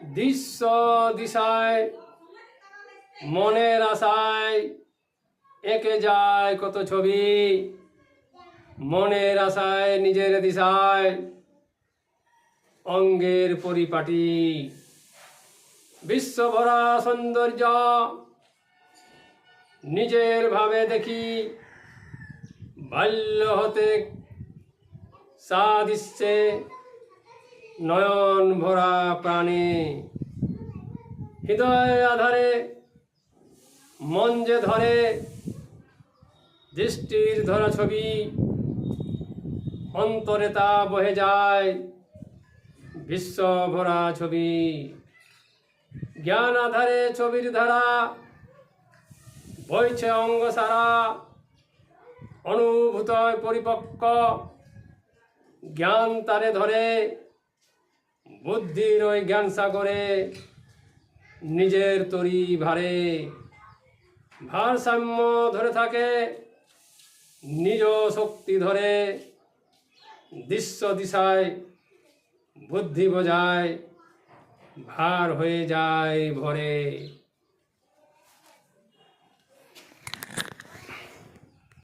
দৃশ্য দিশায়, মনের আশায় এঁকে যায় কত ছবি। মনের আশায় নিজের দিশায় অঙ্গের পরিপাটি। বিশ্বভরা সৌন্দর্য নিজের ভাবে দেখি। বাল্য হতে সাদিচ্ছে নয়ন ভরা প্রাণে। হৃদয় আধারে, মন যে ধরে, দৃষ্টির ধরা ছবি, অন্তরে তা বহে যায়, বিশ্ব ভরা ছবি। জ্ঞান আধারে ছবির ধারা, বইছে অঙ্গ সারা অনুভূত পরিপক্ক। জ্ঞান তারে ধরে বুদ্ধির ওই জ্ঞান সাগরে, নিজের তরি ভারে ভারসাম্য ধরে থাকে, নিজ শক্তি ধরে দৃশ্য দিশায়, বুদ্ধি বোঝায়, ভার হয়ে যায় ভরে।